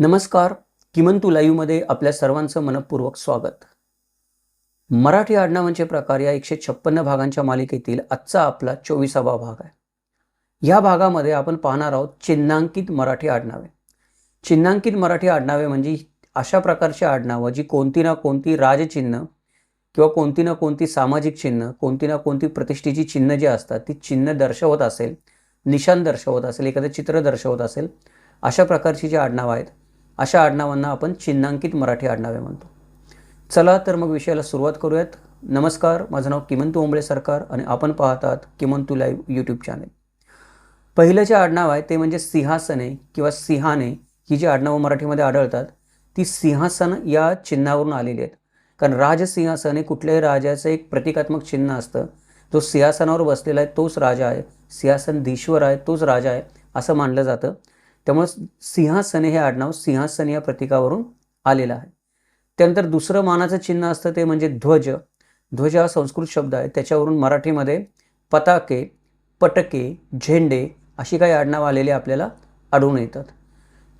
नमस्कार. किमंतू लाईव्हमध्ये आपल्या सर्वांचं मनपूर्वक स्वागत. मराठी आडनावांचे प्रकार या एकशे छप्पन्न भागांच्या मालिकेतील आजचा आपला चोवीसावा भाग आहे. या भागामध्ये आपण पाहणार आहोत चिन्हांकित मराठी आडनावे. चिन्हांकित मराठी आडनावे म्हणजे अशा प्रकारची आडनावं जी कोणती ना कोणती राजचिन्ह किंवा कोणती ना कोणती सामाजिक चिन्ह कोणती ना कोणती प्रतिष्ठेची चिन्ह जी असतात ती चिन्ह दर्शवत असेल निशाण दर्शवत असेल एखादं चित्र दर्शवत असेल अशा प्रकारची जी आडनावं आहेत अशा आडनावांना आपण चिन्हांकित मराठी आडनावे म्हणतो. चला तर मग विषयाला सुरुवात करूयात. नमस्कार माझं नाव किमंतू ओंबळे सरकार आणि आपण पाहतात किमंतू लाईव्ह यूट्यूब चॅनेल पहिलं जे आडनाव आहे ते म्हणजे सिंहासने किंवा सिंहाने ही जी आडनावं मराठीमध्ये आढळतात ती सिंहासन या चिन्हावरून आलेली आहेत. कारण राजसिंहासन हे कुठल्याही राजाचं एक प्रतिकात्मक चिन्ह असतं. जो सिंहासनावर बसलेला आहे तोच राजा आहे. सिंहासनधीश्वर आहे तोच राजा आहे असं मानलं जातं. त्यामुळं सिंहासने हे आडनाव सिंहासन या प्रतीकावरून आलेलं आहे. त्यानंतर दुसरं मानाचं चिन्ह असतं ते म्हणजे ध्वज. ध्वज हा संस्कृत शब्द आहे. त्याच्यावरून मराठीमध्ये पताके पटके झेंडे अशी काही आडनावं आलेली आपल्याला आढळून येतात.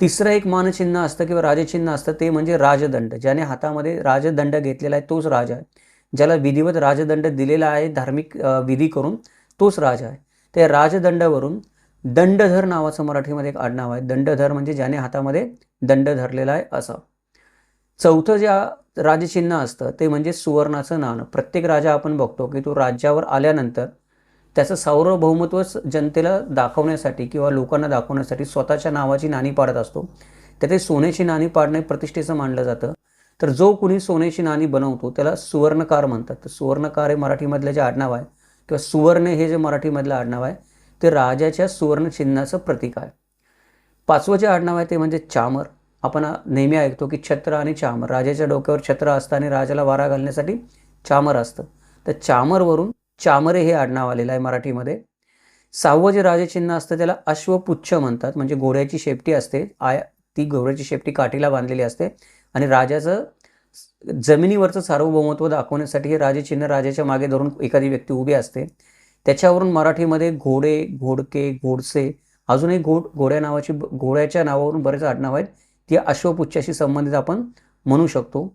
तिसरं एक मानचिन्ह असतं किंवा राजचिन्ह असतं ते म्हणजे राजदंड. ज्याने हातामध्ये राजदंड घेतलेला आहे तोच राजा आहे. ज्याला विधिवत राजदंड दिलेला आहे धार्मिक विधी करून तोच राजा आहे. त्या राजदंडावरून दंडधर नावाचं मराठीमध्ये एक आडनाव आहे. दंडधर म्हणजे ज्याने हातामध्ये दंड धरलेला आहे असं. चौथं ज्या राजचिन्ह असतं ते म्हणजे सुवर्णाचं नाणं. प्रत्येक राजा आपण बघतो की तो राज्यावर आल्यानंतर त्याचं सार्वभौमत्व जनतेला दाखवण्यासाठी किंवा लोकांना दाखवण्यासाठी स्वतःच्या नावाची नाणी पाडत असतो. तर ते सोन्याची नाणी पाडणे प्रतिष्ठेचं मानलं जातं. तर जो कुणी सोन्याची नाणी बनवतो त्याला सुवर्णकार म्हणतात. तर सुवर्णकार हे मराठीमधलं जे आडनाव आहे किंवा सुवर्ण हे जे मराठीमधलं आडनाव आहे ते राजाच्या सुवर्ण चिन्हाचं प्रतीक आहे. पाचवं जे आडनाव आहे ते म्हणजे चामर. आपण नेहमी ऐकतो की छत्र आणि चामर. राजाच्या डोक्यावर छत्र असतं आणि राजाला वारा घालण्यासाठी चामर असतं. तर चामरवरून चामरे हे आडनाव आलेलं आहे मराठीमध्ये. सहावं जे राजचिन्ह असतं त्याला अश्वपुच्छ म्हणतात. म्हणजे घोड्याची शेपटी असते. आय ती घोड्याची शेपटी काठीला बांधलेली असते. आणि राजाचं जमिनीवरचं सार्वभौमत्व दाखवण्यासाठी हे राजचिन्ह राजाच्या मागे धरून एखादी व्यक्ती उभी असते. त्याच्यावरून मराठीमध्ये घोडे घोडके घोडसे अजूनही घोड घोड्या नावाची घोड्याच्या नावावरून बरेच आडनाव आहेत. ती अश्वपुच्छाशी संबंधित आपण म्हणू शकतो.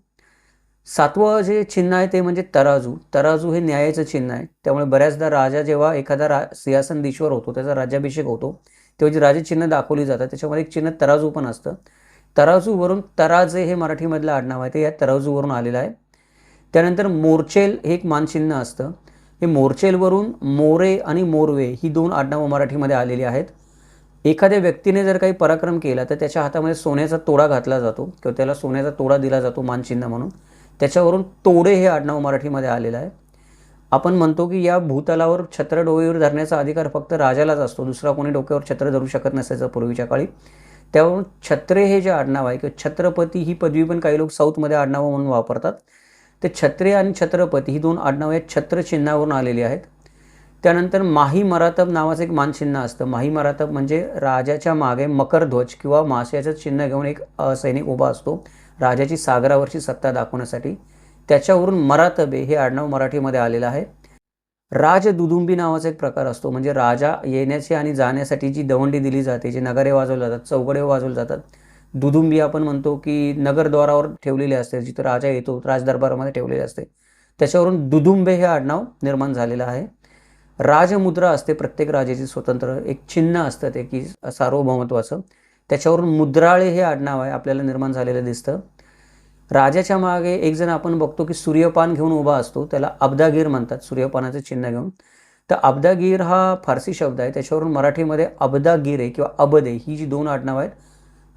सातवं जे चिन्ह आहे ते म्हणजे तराजू. तराजू हे न्यायाचं चिन्ह आहे. त्यामुळे बऱ्याचदा राजा जेव्हा एखादा रा सिंहासनधीश्वर होतो त्याचा राज्याभिषेक होतो तेव्हा जी राजचिन्ह दाखवली जातात त्याच्यामध्ये एक चिन्ह तराजू पण असतं. तराजूवरून तराजे हे मराठीमधलं आडनाव आहे ते या तराजूवरून आलेलं आहे. त्यानंतर मोर्चेल हे एक मानचिन्ह असतं. हे मोर्चेलवरून मोरे आणि मोरवे ही दोन आडनावं मराठीमध्ये आलेली आहेत. एखाद्या व्यक्तीने जर काही पराक्रम केला तर त्याच्या हातामध्ये सोन्याचा तोडा घातला जातो किंवा त्याला सोन्याचा तोडा दिला जातो मानचिन्ह म्हणून. त्याच्यावरून तोडे हे आडनाव मराठीमध्ये आलेलं आहे. आपण म्हणतो की या भूतलावर छत्र डोळीवर धरण्याचा अधिकार फक्त राजालाच असतो दुसरा कोणी डोक्यावर छत्र धरू शकत नसायचं पूर्वीच्या काळी. त्यावरून छत्रे हे जे आडनाव आहे किंवा छत्रपती ही पदवी पण काही लोक साऊथमध्ये आडनावं म्हणून वापरतात. ते छत्रे आणि छत्रपती ही दोन आडनावं आहेत छत्र चिन्हावरून आलेली आहेत. त्यानंतर माही मरातब नावाचं एक मानचिन्ह असतं. माही मरातब म्हणजे राजाच्या मागे मकरध्वज किंवा मास्याचं चिन्ह घेऊन एक सैनिक उभा असतो. राजाची सागरावरची सत्ता दाखवण्यासाठी. त्याच्यावरून मरातबे हे आडनाव मराठीमध्ये आलेलं आहे. राजदुदुंबी नावाचा एक प्रकार असतो. म्हणजे राजा येण्याची आणि जाण्यासाठी जी दवंडी दिली जाते जे नगारे वाजवले जातात चौघडे वाजवले जातात दुदुंबी आपण म्हणतो की नगरद्वारावर ठेवलेले असते जिथं राजा येतो राजदरबारामध्ये ठेवलेले असते. त्याच्यावरून दुदुंबे हे आडनाव निर्माण झालेलं आहे. राजमुद्रा असते प्रत्येक राजाची स्वतंत्र एक चिन्ह असतं ते की सार्वभौमत्वाचं. त्याच्यावरून मुद्राळे हे आडनाव आहे आपल्याला निर्माण झालेलं दिसतं. राजाच्या मागे एक जण आपण बघतो की सूर्यपान घेऊन उभा असतो त्याला अब्दागीर म्हणतात सूर्यपानाचं चिन्ह घेऊन. तर अब्दागीर हा फारसी शब्द आहे त्याच्यावरून मराठीमध्ये अब्दागिरे किंवा अबदे ही जी दोन आडनावं आहेत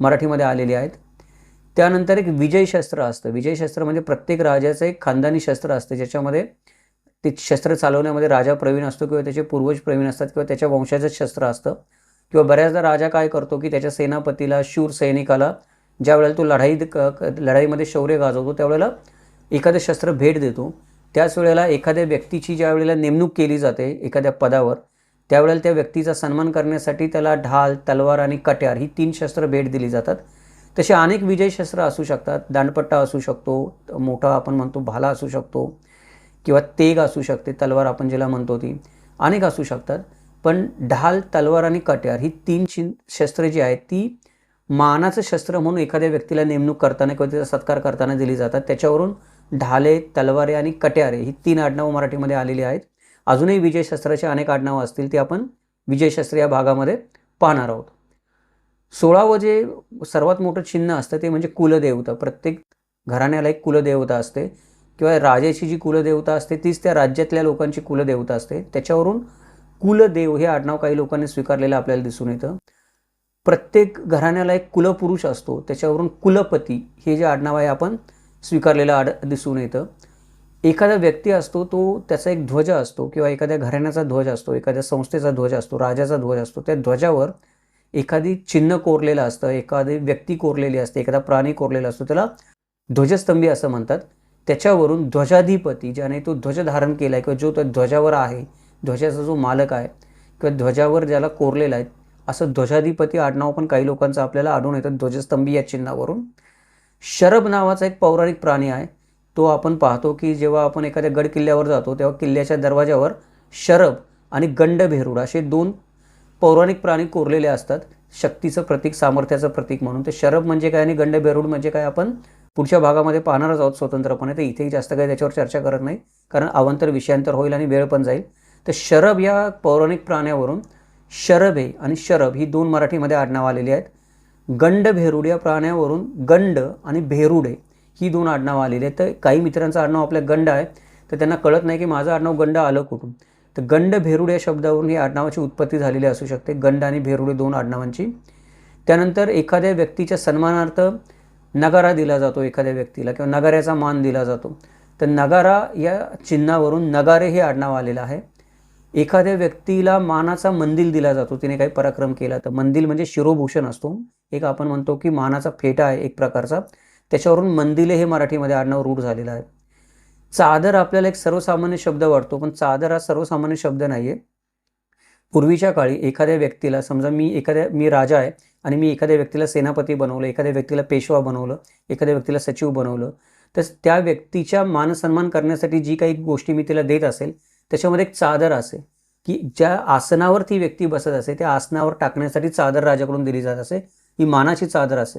मराठीमध्ये आलेली आहेत. त्यानंतर एक विजय शस्त्र असतं. विजयशस्त्र म्हणजे प्रत्येक राजाचं एक खानदानी शस्त्र असतं ज्याच्यामध्ये ते शस्त्र चालवण्यामध्ये राजा प्रवीण असतो किंवा त्याचे पूर्वज प्रवीण असतात किंवा त्याच्या वंशाचं शस्त्र असतं. किंवा बऱ्याचदा राजा काय करतो की त्याच्या सेनापतीला शूर सैनिकाला ज्या वेळेला तो लढाई क- लढाईमध्ये शौर्य गाजवतो त्यावेळेला एखादं शस्त्र भेट देतो. त्याच वेळेला एखाद्या व्यक्तीची ज्या वेळेला नेमणूक केली जाते एखाद्या पदावर त्यावेळेला त्या व्यक्तीचा सन्मान करण्यासाठी त्याला ढाल तलवार आणि कट्यार ही तीन शस्त्र भेट दिली जातात. तसे अनेक विजय शस्त्र असू शकतात. दांडपट्टा असू शकतो मोठा आपण म्हणतो भाला असू शकतो किंवा तेग असू शकते तलवार आपण ज्याला म्हणतो ती. अनेक असू शकतात. पण ढाल तलवार आणि कट्यार ही तीन शिन शस्त्रे जी आहेत ती मानाचं शस्त्र म्हणून एखाद्या व्यक्तीला नेमणूक करताना किंवा त्याचा सत्कार करताना दिली जातात. त्याच्यावरून ढाले तलवारे आणि कट्यारे ही तीन आडनावं मराठीमध्ये आलेली आहेत. अजूनही विजयशास्त्राचे अनेक आडनावं असतील ते आपण विजयशस्त्र या भागामध्ये पाहणार आहोत. सोळावं जे सर्वात मोठं चिन्ह असतं ते म्हणजे कुलदेवता. प्रत्येक घराण्याला एक कुलदेवता असते किंवा राजाची जी कुलदेवता असते तीच त्या राज्यातल्या लोकांची कुलदेवता असते. त्याच्यावरून कुलदेव हे आडनाव काही लोकांनी स्वीकारलेलं आपल्याला दिसून येतं. प्रत्येक घराण्याला एक कुलपुरुष असतो. त्याच्यावरून कुलपती हे जे आडनाव आहे आपण स्वीकारलेलं आड दिसून येतं. एखादा व्यक्ती असतो तो त्याचा एक ध्वज असतो किंवा एखाद्या घराण्याचा ध्वज असतो एखाद्या संस्थेचा ध्वज असतो राजाचा ध्वज असतो त्या ध्वजावर एखादी चिन्ह कोरलेलं असतं एखादी व्यक्ती कोरलेली असते एखादा प्राणी कोरलेला असतो त्याला ध्वजस्तंभी असं म्हणतात. त्याच्यावरून ध्वजाधिपती ज्याने तो ध्वज धारण केला आहे किंवा जो त्या ध्वजावर आहे ध्वजाचा जो मालक आहे किंवा ध्वजावर ज्याला कोरलेला आहे असं ध्वजाधिपती आडनाव पण काही लोकांचं आपल्याला आढळून येतं ध्वजस्तंभी या चिन्हावरून. शरब नावाचा एक पौराणिक प्राणी आहे. तो आपण पाहतो की जेव्हा आपण एखाद्या गड किल्ल्यावर जातो तेव्हा किल्ल्याच्या दरवाज्यावर शरब आणि गंडभेरूड असे दोन पौराणिक प्राणी कोरलेले असतात. शक्तीचं प्रतीक सामर्थ्याचं प्रतीक म्हणून. ते शरब म्हणजे काय आणि गंडभेरुड म्हणजे काय आपण पुढच्या भागामध्ये पाहणारच आहोत स्वतंत्रपणे. तर इथेही जास्त काही त्याच्यावर चर्चा करत नाही कारण अवांतर विषयांतर होईल आणि वेळ पण जाईल. तर शरब या पौराणिक प्राण्यावरून शरभे आणि शरब ही दोन मराठीमध्ये आडनावं आलेली आहेत. गंड भेरुड या प्राण्यावरून गंड आणि भेरुडे ही दोन आडनावं आलेली आहेत. तर काही मित्रांचं आडनाव आपल्या गंड आहे. तर त्यांना कळत नाही की माझं आडनाव गंड आलं कुठून. तर गंड भेरुड या शब्दावरून ही आडनावाची उत्पत्ती झालेली असू शकते. गंड आणि भेरुडे दोन आडनावांची. त्यानंतर एखाद्या व्यक्तीच्या सन्मानार्थ नगारा दिला जातो एखाद्या व्यक्तीला किंवा नगाऱ्याचा मान दिला जातो. तर नगारा या चिन्हावरून नगारे हे आडनाव आलेलं आहे. एखाद्या व्यक्तीला मानाचा मंदिल दिला जातो. तिने काही पराक्रम केला तर मंदिल म्हणजे शिरोभूषण असतो. एक आपण म्हणतो की मानाचा फेटा आहे एक प्रकारचा. त्याच्यावरून मंदिले हे मराठीमध्ये आडनाव रूढ झालेलं आहे. चादर आपल्याला एक सर्वसामान्य शब्द वाटतो पण चादर हा सर्वसामान्य शब्द नाही आहे पूर्वीच्या काळी एखाद्या व्यक्तीला समजा मी एखाद्या मी राजा आहे आणि मी एखाद्या व्यक्तीला सेनापती बनवलं एखाद्या व्यक्तीला पेशवा बनवलं एखाद्या व्यक्तीला सचिव बनवलं तर त्या व्यक्तीच्या मानसन्मान करण्यासाठी जी काही गोष्टी मी तिला देत असेल त्याच्यामध्ये एक चादर असे की ज्या आसनावर ती व्यक्ती बसत असे त्या आसनावर टाकण्यासाठी चादर राजाकडून दिली जात असे ही मानाची चादर असे.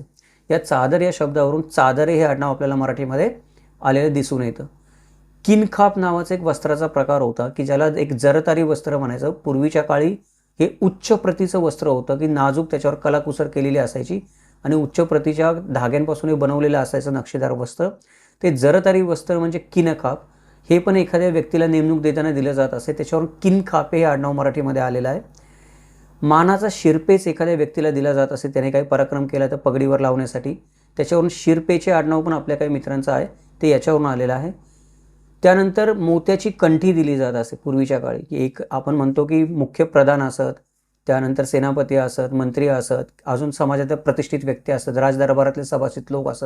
या चादर या शब्दावरून चादरे हे आडनाव आपल्याला मराठीमध्ये आलेलं दिसून येतं. किनखाप नावाचा एक वस्त्राचा प्रकार होता की ज्याला एक जरतारी वस्त्र म्हणायचं. पूर्वीच्या काळी हे उच्च प्रतीचं वस्त्र होतं की नाजूक त्याच्यावर कलाकुसर केलेली असायची आणि उच्च प्रतीच्या धाग्यांपासून हे बनवलेलं असायचं नक्षीदार वस्त्र. ते जरतारी वस्त्र म्हणजे किनखाप. हे पण एखाद्या व्यक्तीला नेमणूक देताना दिलं जात असे. त्याच्यावरून किनखापे हे आडनाव मराठीमध्ये आलेलं आहे. मानाचा शिरपेच एखाद्या व्यक्तीला दिला जात असे त्याने काही पराक्रम केला तर पगडीवर लावण्यासाठी. त्याच्यावरून शिरपेचे आडनाव पण आपल्या काही मित्रांचं आहे ते याच्यावरून आलेलं आहे. त्यानंतर मोत्याची कंठी दिली जात असे पूर्वीच्या काळी की एक आपण म्हणतो की मुख्य प्रधान असत त्यानंतर सेनापती असत मंत्री असत अजून समाजातल्या प्रतिष्ठित व्यक्ती असत राजदरबारातले सभासित लोक असत.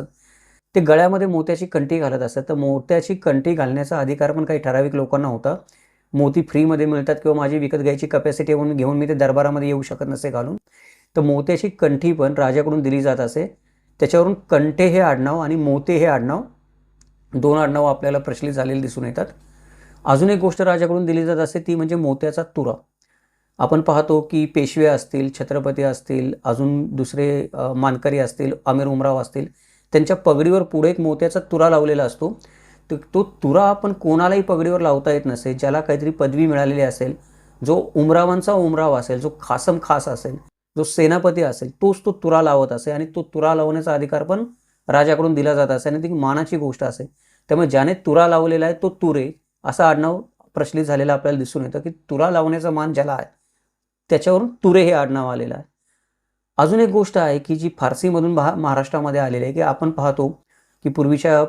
ते गळ्यामध्ये मोत्याची कंठी घालत असत. तर मोत्याची कंठी घालण्याचा अधिकार पण काही ठराविक लोकांना होता. मोती फ्रीमध्ये मिळतात किंवा माझी विकत घ्यायची कपॅसिटी म्हणून घेऊन मी ते दरबारामध्ये येऊ शकत नसे घालून. तर मोत्याची कंठी पण राजाकडून दिली जात असे. त्याच्यावरून कंठे हे आडनाव आणि मोते हे आडनाव दोन आडनाव आपल्याला प्रचलित झालेले दिसून येतात. अजून एक गोष्ट राजाकडून दिली जात असे ती म्हणजे मोत्याचा तुरा. आपण पाहतो की पेशवे असतील छत्रपती असतील अजून दुसरे मानकरी असतील आमिर उमराव असतील त्यांच्या पगडीवर पुढे एक मोत्याचा तुरा लावलेला असतो. तर तो तुरा आपण कोणालाही पगडीवर लावता येत नसेल ज्याला काहीतरी पदवी मिळालेली असेल जो उमरावांचा उमराव असेल जो खासम खास असेल जो सेनापती असेल तोच तो तुरा लावत असे आणि तो तुरा लावण्याचा अधिकार पण राजाकडून दिला जात असे आणि ती मानाची गोष्ट असे. त्यामुळे ज्याने तुरा लावलेला आहे तो तुरे असा आडनाव प्रचलित झालेला आपल्याला दिसून येतं की तुरा लावण्याचा मान ज्याला आहे त्याच्यावरून तुरे हे आडनाव आलेलं आहे. अजून एक गोष्ट आहे की जी फारसीमधून महाराष्ट्रामध्ये आलेली आहे की आपण पाहतो की पूर्वीच्या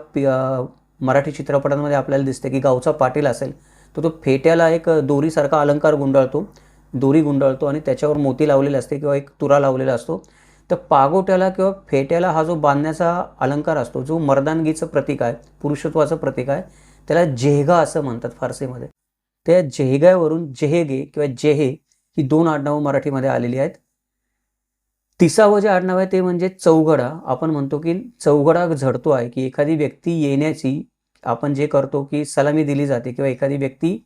मराठी चित्रपटांमध्ये आपल्याला दिसते की गावचा पाटील असेल तर तो फेट्याला एक दोरीसारखा अलंकार गुंडाळतो. दोरी गुंडाळतो आणि त्याच्यावर मोती लावलेले असते किंवा एक तुरा लावलेला असतो. तर पागोट्याला किंवा फेट्याला हा जो बांधण्याचा अलंकार असतो जो मर्दानगीचं प्रतीक आहे पुरुषत्वाचं प्रतीक आहे त्याला जेहगा असं म्हणतात फारसीमध्ये. त्या जेहगावरून जेहेगे किंवा जेहे ही दोन आडनावं मराठीमध्ये आलेली आहेत. तिसावं जे आडनाव आहे ते म्हणजे चौघडा. आपण म्हणतो की चौघडा झडतो आहे की एखादी व्यक्ती येण्याची आपण जे करतो की सलामी दिली जाते किंवा एखादी व्यक्ती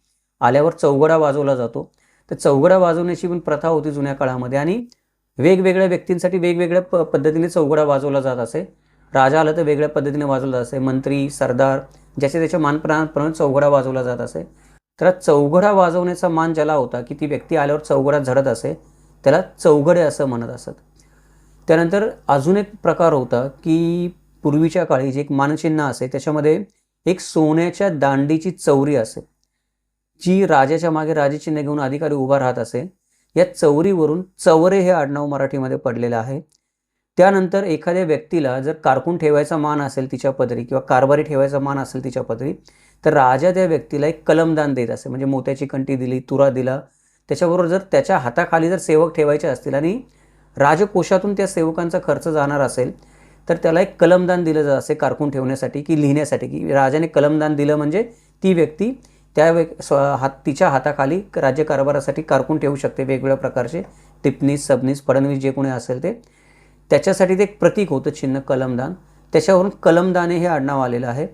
आल्यावर चौघडा वाजवला जातो. तर चौघडा वाजवण्याची पण प्रथा होती जुन्या काळामध्ये आणि वेगवेगळ्या व्यक्तींसाठी वेगवेगळ्या प पद्धतीने चौघडा वाजवला जात असे. राजा आला तर वेगळ्या पद्धतीने वाजवला जात असे. मंत्री सरदार ज्याच्या त्याच्या मानप्रमाणे चौघडा वाजवला जात असे. तर चौघडा वाजवण्याचा मान ज्याला होता की ती व्यक्ती आल्यावर चौघडा झडत असे त्याला चौघडे असं म्हणत असत. त्यानंतर अजून एक प्रकार होता की पूर्वीच्या काळी जे एक मानचिन्ह असे त्याच्यामध्ये एक सोन्याच्या दांडीची चौरी असे जी राजाच्या मागे राजचिन्ह घेऊन अधिकारी उभा राहत असे या चौरीवरून चवरे हे आडनाव मराठीमध्ये पडलेलं आहे. त्यानंतर एखाद्या व्यक्तीला जर कारकून ठेवायचा मान असेल तिच्या पदरी किंवा कारभारी ठेवायचा मान असेल तिच्या पदरी तर राजा त्या व्यक्तीला एक कलमदान देत असे म्हणजे मोत्याची कंटी दिली तुरा दिला. त्याच्याबरोबर जर त्याच्या हाताखाली जर सेवक ठेवायचे असतील आणि राजकोषातून त्या सेवकांचा खर्च जाणार असेल तर त्याला एक कलमदान दिलं जात असे कारकून ठेवण्यासाठी की लिहिण्यासाठी की राजाने कलमदान दिलं म्हणजे ती व्यक्ती त्या व्य स्व हात तिच्या हाताखाली राज्यकारभारासाठी कारकून ठेवू शकते वेगवेगळ्या प्रकारचे टिपणीस सबनीस फडणवीस जे कोणी असेल ते. त्याच्यासाठी ते एक प्रतीक होतं चिन्ह कलमदान. त्याच्यावरून कलमदाने हे आडनाव आलेलं आहे.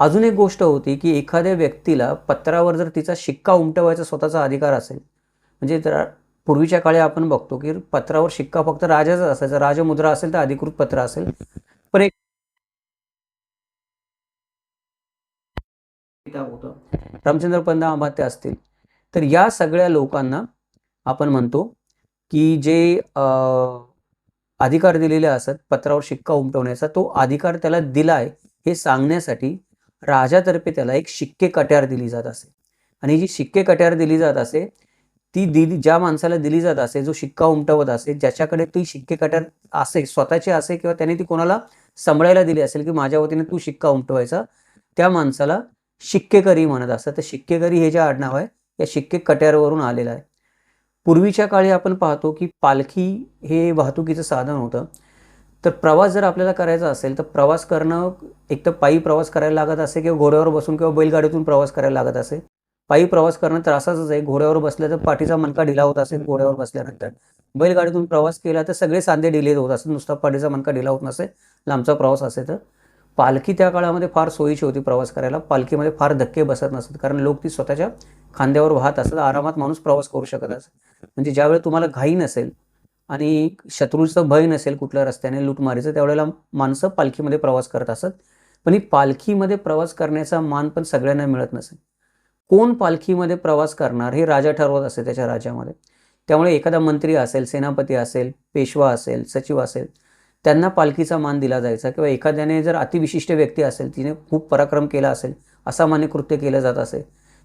अजून एक गोष्ट होती की एखाद्या व्यक्तीला पत्रावर जर तिचा शिक्का उमटवायचा स्वतःचा अधिकार असेल म्हणजे जर पूर्वीच्या काळी आपण बघतो की पत्रावर शिक्का फक्त राजाच असायचा. राजमुद्रा असेल तर अधिकृत पत्र असेल. पण एक होतं. रामचंद्र पंत आमात्य असतील. तर या सगळ्या लोकांना आपण म्हणतो की जे अधिकार दिलेले असत पत्रावर शिक्का उमटवण्याचा तो अधिकार त्याला दिलाय हे सांगण्यासाठी राजातर्फे त्याला एक शिक्के कट्यार दिली जात असे. आणि जी शिक्के कट्यार दिली जात असे ती दिली ज्या माणसाला दिली जात असे जो शिक्का उमटवत असे ज्याच्याकडे ती शिक्के कट्यार असे स्वतःचे असे किंवा त्याने ती कोणाला सांभाळायला दिली असेल की माझ्या वतीने तू शिक्का उमटवायचा त्या माणसाला शिक्केकरी म्हणत असतात. तर शिक्केकरी हे जे आडनाव आहे या शिक्के कट्यारवरून आलेलं आहे. पूर्वीच्या काळी आपण पाहतो की पालखी हे वाहतुकीचं साधन होतं. तर प्रवास जर आपल्याला करायचा असेल तर प्रवास करणं एक तर पायी प्रवास करायला लागत असे किंवा घोड्यावर बसून किंवा बैलगाडीतून प्रवास करायला लागत असे. पायी प्रवास करणं त्रासाचंच आहे. घोड्यावर बसलं तर पाठीचा मनका ढिला होत असेल घोड्यावर बसल्यानंतर. बैलगाडीतून प्रवास केला तर सगळे सांधे डिले होत असेल. नुसता पाठीचा मनका ढिला होत नसे लांबचा प्रवास असेल तर. पालखी त्या काळामध्ये फार सोयीची होती प्रवास करायला. पालखीमध्ये फार धक्के बसत नसत. कारण लोक ती स्वतःच्या खांद्यावर वाहत असत. आरामात माणूस प्रवास करू शकत असत म्हणजे ज्यावेळी तुम्हाला घाई नसेल आणि शत्रूचं भय नसेल कुठल्या रस्त्याने लूटमारीचं त्यावेळेला माणसं पालखीमध्ये प्रवास करत असत. पण ही पालखीमध्ये प्रवास करण्याचा मान पण सगळ्यांना मिळत नसेल कोण पालखीमध्ये प्रवास करणार हे राजा ठरवत असे त्याच्या राज्यामध्ये. त्यामुळे एखादा मंत्री असेल सेनापती असेल पेशवा असेल सचिव असेल त्यांना पालखीचा मान दिला जायचा किंवा एखाद्याने जर अतिविशिष्ट व्यक्ती असेल तिने खूप पराक्रम केला असेल असामान्य कृत्य केलं जात असेल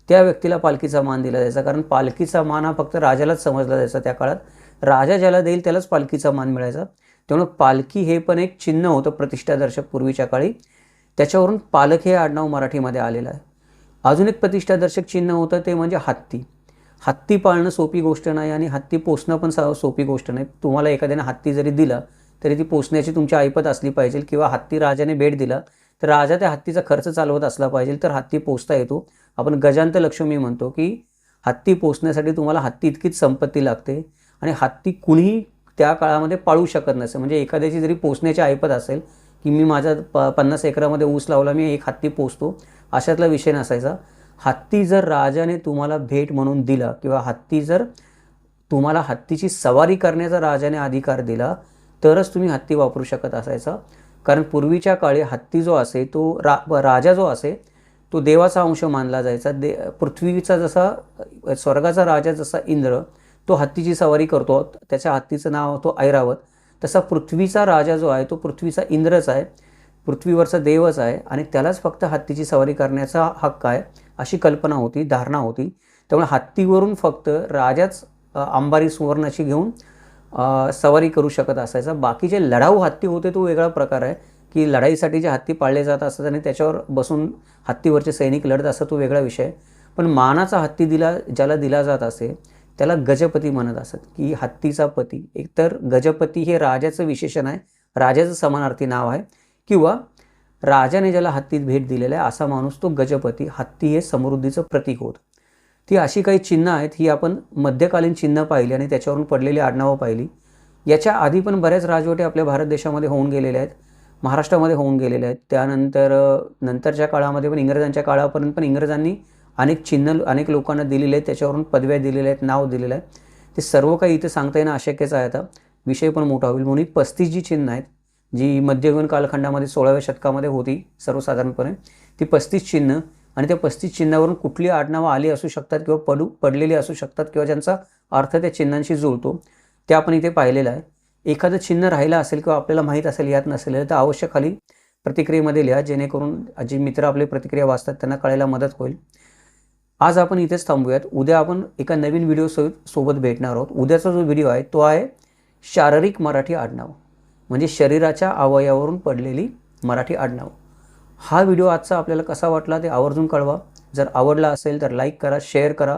त्या व्यक्तीला पालखीचा मान दिला जायचा. कारण पालखीचा मान हा फक्त राजालाच समजला जायचा त्या काळात. राजा ज्याला देईल त्यालाच पालखीचा मान मिळायचा. त्यामुळे पालखी हे पण एक चिन्ह होतं प्रतिष्ठादर्शक पूर्वीच्या काळी. त्याच्यावरून पालख हे आडनाव मराठीमध्ये आलेलं आहे. अजून एक प्रतिष्ठादर्शक चिन्ह होतं ते म्हणजे हत्ती. हत्ती पाळणं सोपी गोष्ट नाही आणि हत्ती पोसणं पण सोपी गोष्ट नाही. तुम्हाला एखाद्याने हत्ती जरी दिला तरी ती पोचण्याची तुमची ऐपत असली पाहिजे किंवा हत्ती राजाने भेट दिला तर राजा त्या हत्तीचा खर्च चालवत असला पाहिजे तर हत्ती पोचता येतो. आपण गजांत लक्ष्मी म्हणतो की हत्ती पोचण्यासाठी तुम्हाला हत्ती इतकीच संपत्ती लागते आणि हत्ती कुणीही त्या काळामध्ये पाळू शकत नसे म्हणजे एखाद्याची जरी पोसण्याची ऐपत असेल की मी माझ्या प पन्नास एकरामध्ये ऊस लावला मी एक हत्ती पोचतो अशातला विषय नसायचा. हत्ती जर राजाने तुम्हाला भेट म्हणून दिला किंवा हत्ती जर तुम्हाला हत्तीची सवारी करण्याचा राजाने अधिकार दिला तरच तुम्ही हत्ती वापरू शकत असायचा. कारण पूर्वीच्या काळी हत्ती जो असे तो रा राजा जो असे तो देवाचा अंश मानला जायचा. दे पृथ्वीचा जसा स्वर्गाचा राजा जसा इंद्र तो हत्तीची सवारी करतो. त्याच्या हत्तीचं नाव होतो ऐरावत. तसा पृथ्वीचा राजा जो आहे तो पृथ्वीचा इंद्रच आहे. पृथ्वीवरचा देवच आहे आणि त्यालाच फक्त हत्तीची सवारी करण्याचा हक्क आहे अशी कल्पना होती धारणा होती. त्यामुळे हत्तीवरून फक्त राजाच अंबारी सुवर्णाची घेऊन सवारी करू शकत असायचा. बाकीचे लढाऊ हत्ती होते तो वेगळा प्रकार आहे की लढाईसाठी जे हत्ती पाळले जात असतात आणि त्याच्यावर बसून हत्तीवरचे सैनिक लढत असतात तो वेगळा विषय पण मानाचा हत्ती दिला ज्याला दिला जात असे त्याला गजपती म्हणत असत की हत्तीचा पती. एकतर गजपती हे राजाचं विशेषण आहे राजाचं समानार्थी नाव आहे. किंवा राजाने ज्याला हत्तीत भेट दिलेला आहे असा माणूस तो गजपती हत्ती हे समृद्धीचं प्रतीक होत. ती अशी काही चिन्ह आहेत ही आपण मध्यकालीन चिन्ह पाहिली आणि त्याच्यावरून पडलेली आडनावं पाहिली. याच्या आधी पण बऱ्याच राजवटी आपल्या भारत देशामध्ये होऊन गेलेल्या आहेत महाराष्ट्रामध्ये होऊन गेलेल्या आहेत. त्यानंतर नंतरच्या काळामध्ये पण इंग्रजांच्या काळापर्यंत पण इंग्रजांनी अनेक चिन्ह अनेक लोकांना दिलेले आहेत त्याच्यावरून पदव्या दिलेल्या आहेत नाव दिलेलं आहे. ते सर्व काही इथे सांगता येणं अशक्यच आहे आता. विषय पण मोठा होईल. म्हणून पस्तीस जी चिन्ह आहेत. जी मध्ययुगीन कालखंडामध्ये सोळाव्या शतकामध्ये होती सर्वसाधारणपणे ती पस्तीस चिन्ह आणि त्या पस्तीस चिन्हावरून कुठली आडनावं आली असू शकतात किंवा पडू पडलेली असू शकतात किंवा ज्यांचा अर्थ त्या चिन्हांशी जुळतो ते आपण इथे पाहिलेलं आहे. एखादं चिन्ह राहिलं असेल किंवा आपल्याला माहीत असेल यात नसेल तर अवश्य खाली प्रतिक्रियेमध्ये लिहा जेणेकरून जे मित्र आपले प्रतिक्रिया वाचतात त्यांना कळायला मदत होईल. आज आपण इथेच थांबूयात. उद्या आपण एका नवीन व्हिडिओ सो सोबत भेटणार आहोत. उद्याचा जो व्हिडिओ आहे तो आहे शारीरिक मराठी आडनाव. म्हणजे शरीराच्या अवयवावरून पडलेली मराठी आडनाव. हा व्हिडिओ आजचा आपल्याला कसा वाटला ते आवर्जून कळवा. जर आवडला असेल तर लाईक करा शेअर करा.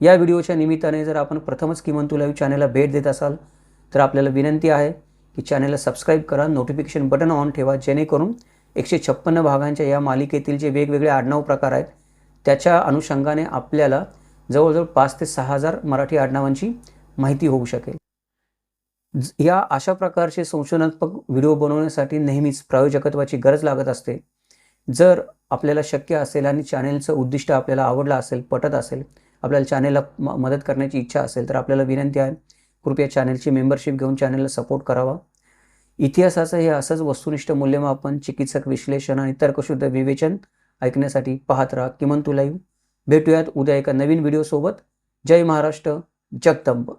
या व्हिडिओच्या निमित्ताने जर आपण प्रथमच किमंतू तुला चॅनलला भेट देत असाल तर आपल्याला विनंती आहे की चॅनलला सबस्क्राईब करा. नोटिफिकेशन बटन ऑन ठेवा जेणेकरून एकशे छप्पन्न भागांच्या या मालिकेतील जे वेगवेगळे आडनाव प्रकार आहेत त्याच्या अनुषंगाने आपल्याला जवळजवळ पाच ते सहा हजार मराठी आडनावांची माहिती होऊ शकेल. या अशा प्रकारचे संशोधनात्मक व्हिडिओ बनवण्यासाठी नेहमीच प्रायोजकत्वाची गरज लागत असते. जर आपल्याला शक्य असेल आणि चॅनेलचं उद्दिष्ट आपल्याला आवडलं असेल पटत असेल आपल्याला चॅनेलला म मदत करण्याची इच्छा असेल तर आपल्याला विनंती आहे कृपया चॅनेलची मेंबरशिप घेऊन चॅनेलला सपोर्ट करावा. इतिहासाचं हे असंच वस्तुनिष्ठ मूल्यमापन चिकित्सक विश्लेषण आणि तर्कशुद्ध विवेचन ऐकण्यासाठी पाहत राहा. किमंतू लाईव्ह. भेटूयात उद्या एका नवीन व्हिडिओसोबत. जय महाराष्ट्र. जगदंब.